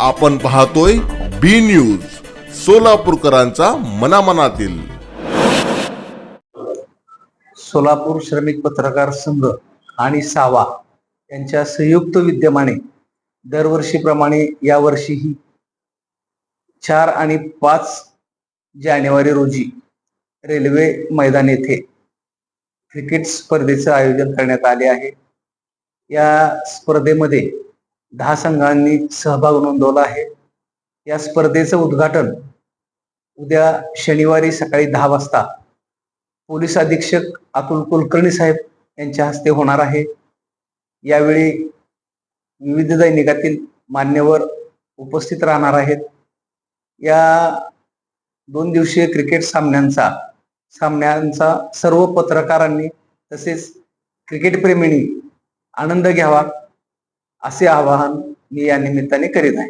आपण पाहतोय बी न्यूज सोलापूरकरांचा मनामनातील. सोलापूर श्रमिक पत्रकार संघ आणि सावा यांच्या संयुक्त विद्यमाने दरवर्षीप्रमाणे यावर्षीही चार आणि पाच जानेवारी रोजी रेल्वे मैदान येथे क्रिकेट स्पर्धेचं आयोजन करण्यात आले आहे. या स्पर्धेमध्ये दहा संघांनी सहभाग नोंदवला आहे. या स्पर्धेचं उद्घाटन उद्या शनिवारी सकाळी दहा वाजता पोलीस अधीक्षक अतुल कुलकर्णी साहेब यांच्या हस्ते होणार आहे. यावेळी विविध दैनिकातील मान्यवर उपस्थित राहणार आहेत. या दोन दिवसीय क्रिकेट सामन्यांचा सामन्यांचा सर्व पत्रकारांनी तसेच क्रिकेटप्रेमींनी आनंद घ्यावा. असे आवाहन मी या निमित्ताने करीत आहे.